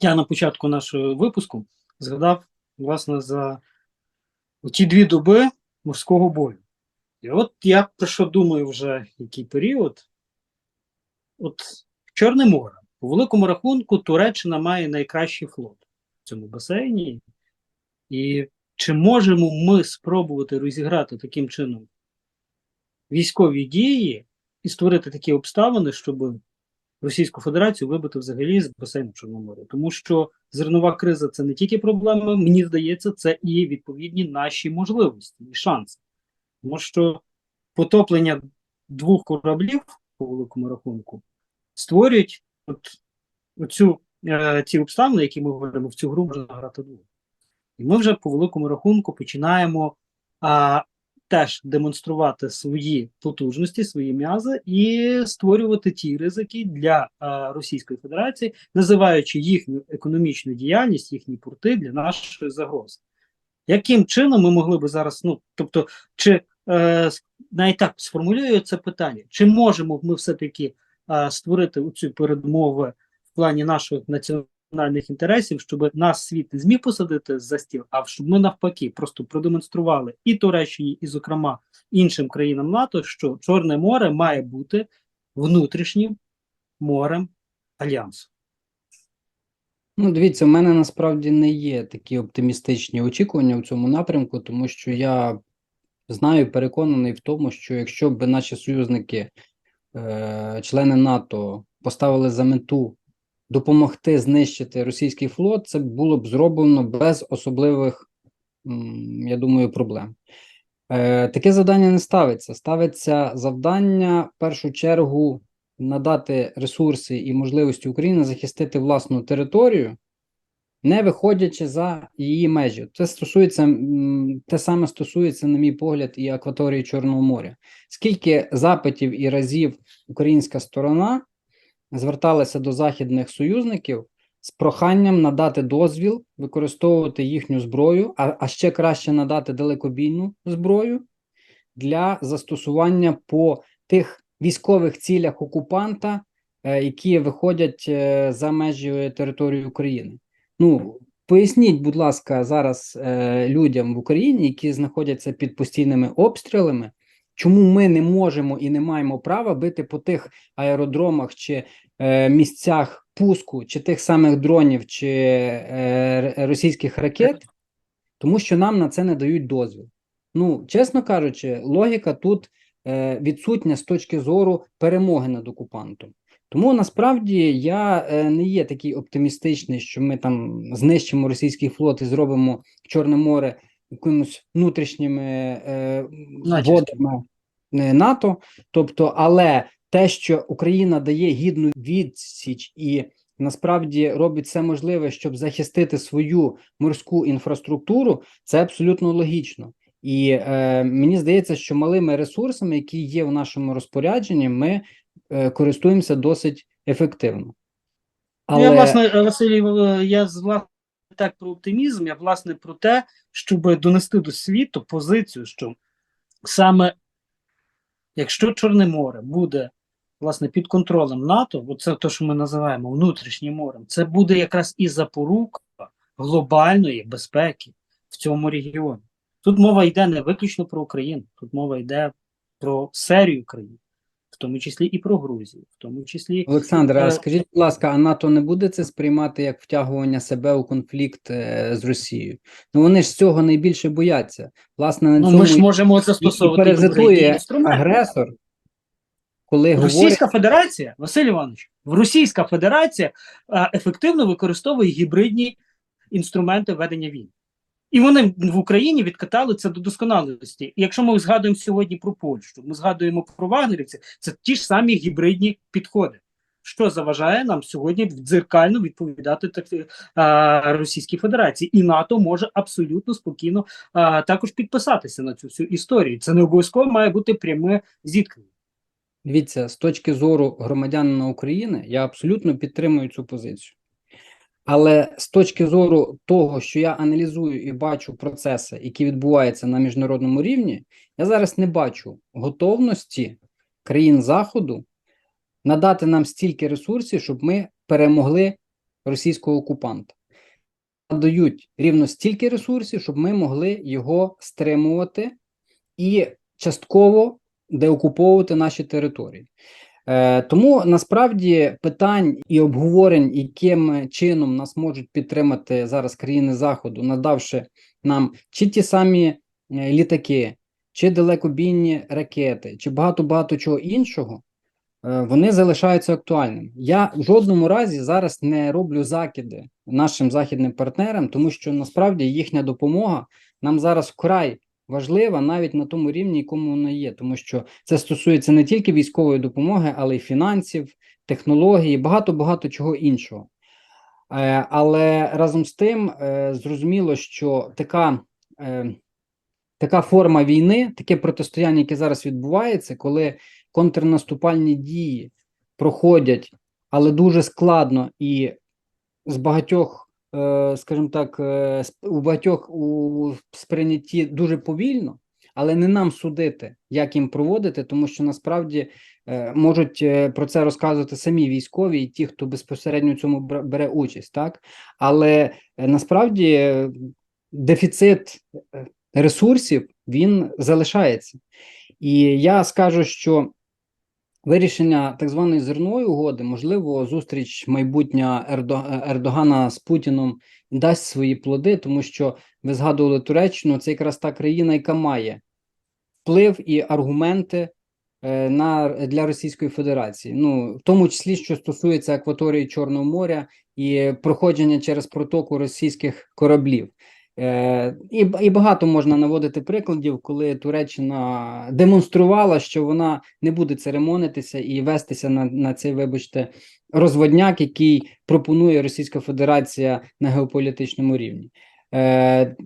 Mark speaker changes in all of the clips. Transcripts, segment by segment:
Speaker 1: я на початку нашого випуску згадав, власне, за ті дві доби морського бою. І от я про що думаю вже який період. От Чорне море. По великому рахунку Туреччина має найкращий флот в цьому басейні. І чи можемо ми спробувати розіграти таким чином військові дії і створити такі обставини, щоб Російську Федерацію вибити взагалі з басейну Чорного моря? Тому що зернова криза це не тільки проблема, мені здається, це і відповідні наші можливості і шанси. Тому що потоплення двох кораблів по великому рахунку створюють от, оцю, е, ті обставини, які ми говоримо, в цю гру можна грати двох. І ми вже по великому рахунку починаємо а, теж демонструвати свої потужності, свої м'язи і створювати ті ризики для а, Російської Федерації, називаючи їхню економічну діяльність, їхні порти для нашої загрози. Яким чином ми могли би зараз, ну тобто, чи е, навіть так сформулюю це питання, чи можемо ми все-таки е, створити цю передмови в плані наших національних інтересів, щоб нас світ не зміг посадити за стіл, а щоб ми навпаки просто продемонстрували і Туреччині, і, зокрема, іншим країнам НАТО, що Чорне море має бути внутрішнім морем альянсу.
Speaker 2: Ну, дивіться, в мене насправді не є такі оптимістичні очікування в цьому напрямку, тому що я знаю, переконаний в тому, що якщо б наші союзники, е, члени НАТО, поставили за мету допомогти знищити російський флот, це було б зроблено без особливих, я думаю, проблем. Е, таке завдання не ставиться. Ставиться завдання в першу чергу надати ресурси і можливості України захистити власну територію, не виходячи за її межі. Це стосується те саме стосується, на мій погляд, і акваторії Чорного моря. Скільки запитів і разів українська сторона зверталася до західних союзників з проханням надати дозвіл використовувати їхню зброю, а, а ще краще надати далекобійну зброю для застосування по тих військових цілях окупанта, е, які виходять е, за межі території України. Ну поясніть, будь ласка, зараз е, людям в Україні, які знаходяться під постійними обстрілами, чому ми не можемо і не маємо права бити по тих аеродромах чи е, місцях пуску, чи тих самих дронів, чи е, російських ракет, тому що нам на це не дають дозвіл. Ну, чесно кажучи, логіка тут е, відсутня з точки зору перемоги над окупантом. Тому насправді я е, не є такий оптимістичний, що ми там знищимо російський флот і зробимо Чорне море якимось внутрішніми е, водами НАТО. Тобто, але те, що Україна дає гідну відсіч і насправді робить все можливе, щоб захистити свою морську інфраструктуру, це абсолютно логічно. І е, мені здається, що малими ресурсами, які є в нашому розпорядженні, ми е, користуємося досить ефективно. Але
Speaker 1: Я, власне, Василій, е, я з власне так про оптимізм, я власне про те, щоб донести до світу позицію, що саме якщо Чорне море буде власне під контролем НАТО, бо це те, що ми називаємо внутрішнім морем, це буде якраз і запорука глобальної безпеки в цьому регіоні. Тут мова йде не виключно про Україну, тут мова йде про серію країн, тому числі і про Грузію, в тому числі
Speaker 2: Олександр, а
Speaker 1: Е,
Speaker 2: скажіть, будь ласка, а НАТО не буде це сприймати як втягування себе у конфлікт е, з Росією? Ну вони ж цього найбільше бояться. Власне, на
Speaker 1: Ну,
Speaker 2: цьому
Speaker 1: ми ж можемо застосовувати
Speaker 2: агресор, коли говорить,
Speaker 1: Російська Федерація, Василь Іванович, Російська Федерація ефективно використовує гібридні інструменти ведення війни. І вони в Україні відкатали це до досконалості. Якщо ми згадуємо сьогодні про Польщу, ми згадуємо про вагнерівців, це ті ж самі гібридні підходи. Що заважає нам сьогодні дзеркально відповідати так, а, Російській Федерації, і НАТО може абсолютно спокійно а, також підписатися на цю всю історію. Це не обов'язково має бути пряме зіткнення.
Speaker 2: Дивіться, з точки зору громадянина України, я абсолютно підтримую цю позицію. Але з точки зору того, що я аналізую і бачу процеси, які відбуваються на міжнародному рівні, я зараз не бачу готовності країн Заходу надати нам стільки ресурсів, щоб ми перемогли російського окупанта. Надають рівно стільки ресурсів, щоб ми могли його стримувати і частково деокуповувати наші території. Е, тому насправді питань і обговорень, яким чином нас можуть підтримати зараз країни Заходу, надавши нам чи ті самі е, літаки, чи далекобійні ракети, чи багато багато чого іншого, е, вони залишаються актуальними. Я в жодному разі зараз не роблю закиди нашим західним партнерам, тому що насправді їхня допомога нам зараз вкрай важлива навіть на тому рівні, якому вона є, тому що це стосується не тільки військової допомоги, але й фінансів, технологій, багато багато чого іншого. Е, Але разом з тим е, зрозуміло, що така, е, така форма війни, таке протистояння, яке зараз відбувається, коли контрнаступальні дії проходять, але дуже складно і з багатьох, скажімо так, е, у багатьох у сприйнятті дуже повільно, але не нам судити, як їм проводити, тому що насправді е, можуть е, про це розказувати самі військові і ті, хто безпосередньо в цьому бере участь, так але е, насправді е, дефіцит е, ресурсів він залишається. І я скажу, що вирішення так званої зернової угоди, можливо, зустріч майбутня Ердо... Ердогана з Путіном дасть свої плоди, тому що ви згадували Туреччину, це якраз та країна, яка має вплив і аргументи е, на для Російської Федерації. Ну в тому числі, що стосується акваторії Чорного моря і проходження через протоку російських кораблів. Е, і, і багато можна наводити прикладів, коли Туреччина демонструвала, що вона не буде церемонитися і вестися на, на цей, вибачте, розводняк, який пропонує Російська Федерація на геополітичному рівні. Е,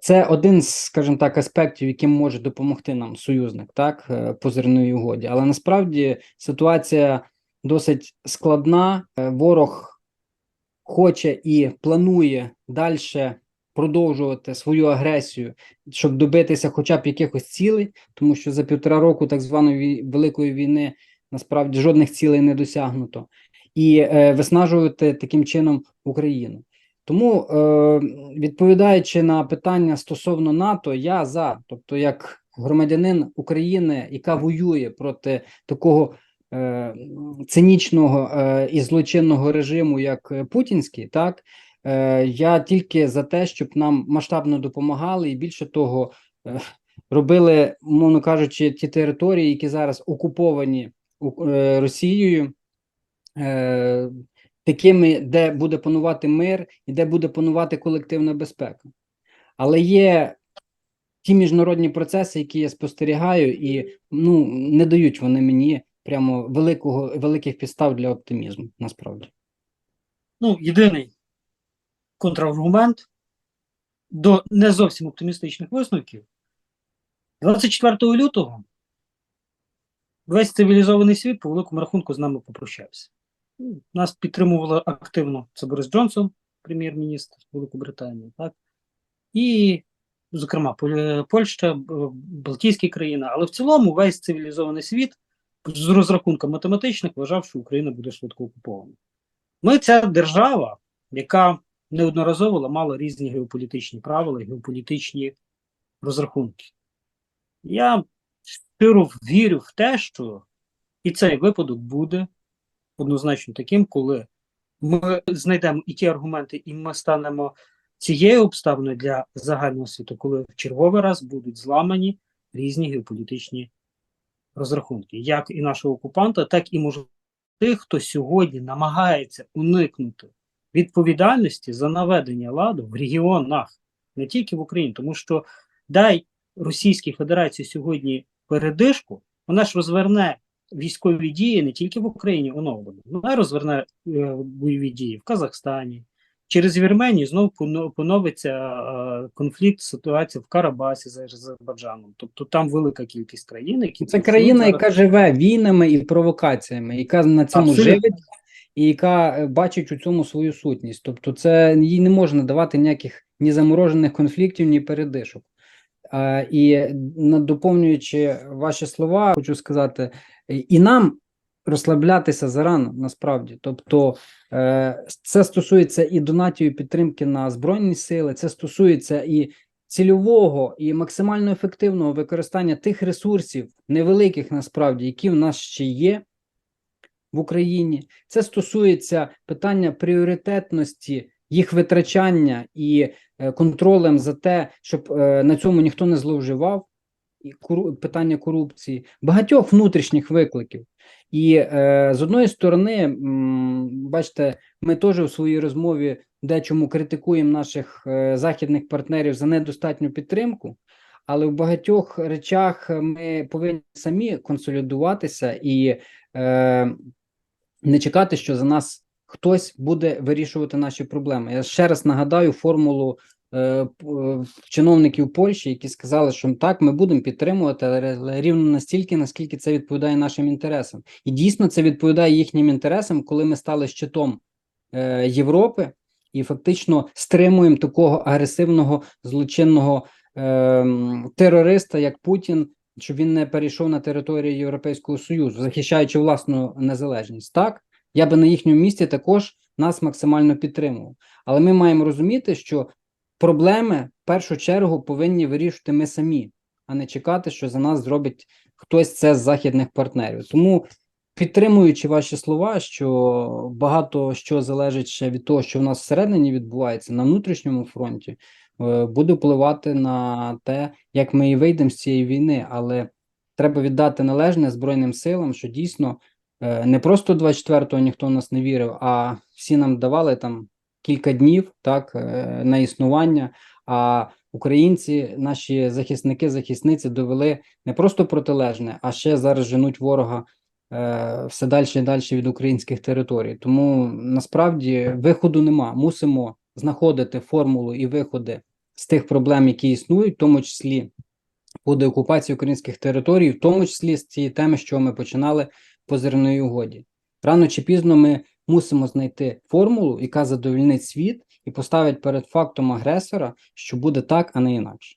Speaker 2: це один з, скажімо так, аспектів, яким може допомогти нам союзник, так, е, по зерновій угоді. Але насправді ситуація досить складна. Е, Ворог хоче і планує далі продовжувати свою агресію, щоб добитися хоча б якихось цілей, тому що за півтора року так званої великої війни насправді жодних цілей не досягнуто, і е, виснажувати таким чином Україну. Тому, е, відповідаючи на питання стосовно НАТО, я за, тобто, як громадянин України, яка воює проти такого е, цинічного е, і злочинного режиму, як е, путінський, так я тільки за те, щоб нам масштабно допомагали, і більше того, е, робили, мовно кажучи, ті території, які зараз окуповані е, Росією. Е, такими, де буде панувати мир і де буде панувати колективна безпека. Але є ті міжнародні процеси, які я спостерігаю, і ну не дають вони мені прямо великого великих підстав для оптимізму. Насправді,
Speaker 1: Ну, єдиний контраргумент до не зовсім оптимістичних висновків. 24 лютого весь цивілізований світ по великому рахунку з нами попрощався. Нас підтримувало активно це Борис Джонсон, прем'єр-міністр Великобританії, так? І, зокрема, Польща, Балтійські країни, але в цілому весь цивілізований світ з розрахунком математичних вважав, що Україна буде швидко окупована. Ми ця держава, яка неодноразово ламала різні геополітичні правила, геополітичні розрахунки. Я щиро вірю в те, що і цей випадок буде однозначно таким, коли ми знайдемо і ті аргументи, і ми станемо цією обставиною для загального світу, коли в черговий раз будуть зламані різні геополітичні розрахунки, як і нашого окупанта, так і можливо тих, хто сьогодні намагається уникнути відповідальності за наведення ладу в регіонах, не тільки в Україні, тому що дай Російській Федерації сьогодні передишку, вона ж розверне військові дії не тільки в Україні оновлено, вона розверне е, бойові дії в Казахстані. Через Вірменію знову поновиться е, конфлікт, ситуація в Карабасі з Азербайджаном. Тобто там велика кількість країн, які
Speaker 2: це країна,
Speaker 1: зараз.
Speaker 2: яка живе війнами і провокаціями, яка на цьому
Speaker 1: Абсолютно.
Speaker 2: живить і яка е, бачить у цьому свою сутність. Тобто, це їй не можна давати ніяких ні заморожених конфліктів, ні передишок. А, і доповнюючи ваші слова, хочу сказати, і нам розслаблятися зарано, насправді. Тобто, е, це стосується і донатів, і підтримки на Збройні сили, це стосується і цільового і максимально ефективного використання тих ресурсів, невеликих насправді, які в нас ще є в Україні. Це стосується питання пріоритетності їх витрачання і е, контролем за те, щоб е, на цьому ніхто не зловживав, і питання корупції, багатьох внутрішніх викликів. І е, з одної сторони, м, бачите, ми теж у своїй розмові дечому критикуємо наших е, західних партнерів за недостатню підтримку, але в багатьох речах ми повинні самі консолідуватися і е, не чекати, що за нас хтось буде вирішувати наші проблеми. Я ще раз нагадаю формулу е, е, чиновників Польщі, які сказали, що так, ми будемо підтримувати, але рівно настільки, наскільки це відповідає нашим інтересам. І дійсно це відповідає їхнім інтересам, коли ми стали щитом е, Європи і фактично стримуємо такого агресивного злочинного е, терориста, як Путін, щоб він не перейшов на територію Європейського Союзу, захищаючи власну незалежність. Так, я би на їхньому місці також нас максимально підтримував. Але ми маємо розуміти, що проблеми в першу чергу повинні вирішувати ми самі, а не чекати, що за нас зробить хтось це з західних партнерів. Тому підтримуючи ваші слова, що багато що залежить ще від того, що в нас всередині відбувається на внутрішньому фронті, буде впливати на те, як ми і вийдемо з цієї війни. Але треба віддати належне Збройним силам, що дійсно е, не просто 24-го ніхто в нас не вірив, а всі нам давали там кілька днів так е, на існування. А українці, наші захисники, захисниці довели не просто протилежне, а ще зараз женуть ворога е, все далі і далі від українських територій. Тому насправді виходу нема. Мусимо знаходити формулу і виходи з тих проблем, які існують, в тому числі по деокупації українських територій, в тому числі з цієї теми, що ми починали по зерної угоді. Рано чи пізно ми мусимо знайти формулу, яка задовольнить світ і поставить перед фактом агресора, що буде так, а не інакше.